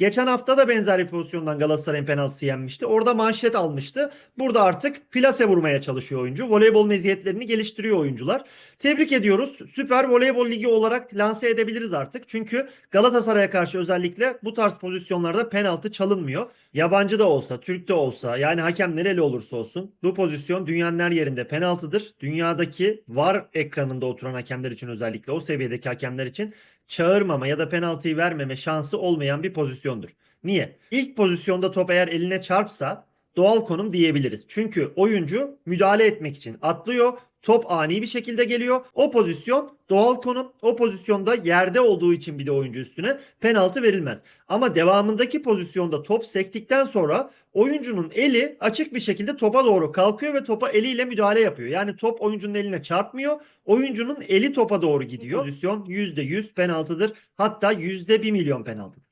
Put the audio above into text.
Geçen hafta da benzer bir pozisyondan Galatasaray'ın penaltısı yenmişti. Orada manşet almıştı. Burada artık plase vurmaya çalışıyor oyuncu. Voleybol meziyetlerini geliştiriyor oyuncular. Tebrik ediyoruz. Süper Voleybol Ligi olarak lanse edebiliriz artık. Çünkü Galatasaray'a karşı özellikle bu tarz pozisyonlarda penaltı çalınmıyor. Yabancı da olsa, Türk de olsa yani hakem nereli olursa olsun bu pozisyon dünyanın her yerinde penaltıdır. Dünyadaki VAR ekranında oturan hakemler için özellikle o seviyedeki hakemler için çağırmama ya da penaltıyı vermeme şansı olmayan bir pozisyondur. Niye? İlk pozisyonda top eğer eline çarpsa doğal konum diyebiliriz. Çünkü oyuncu müdahale etmek için atlıyor. Top ani bir şekilde geliyor. O pozisyon doğal konum. O pozisyonda yerde olduğu için bir de oyuncu üstüne penaltı verilmez. Ama devamındaki pozisyonda top sektikten sonra oyuncunun eli açık bir şekilde topa doğru kalkıyor ve topa eliyle müdahale yapıyor. Yani top oyuncunun eline çarpmıyor. Oyuncunun eli topa doğru gidiyor. Pozisyon %100 penaltıdır. Hatta %1 milyon penaltıdır.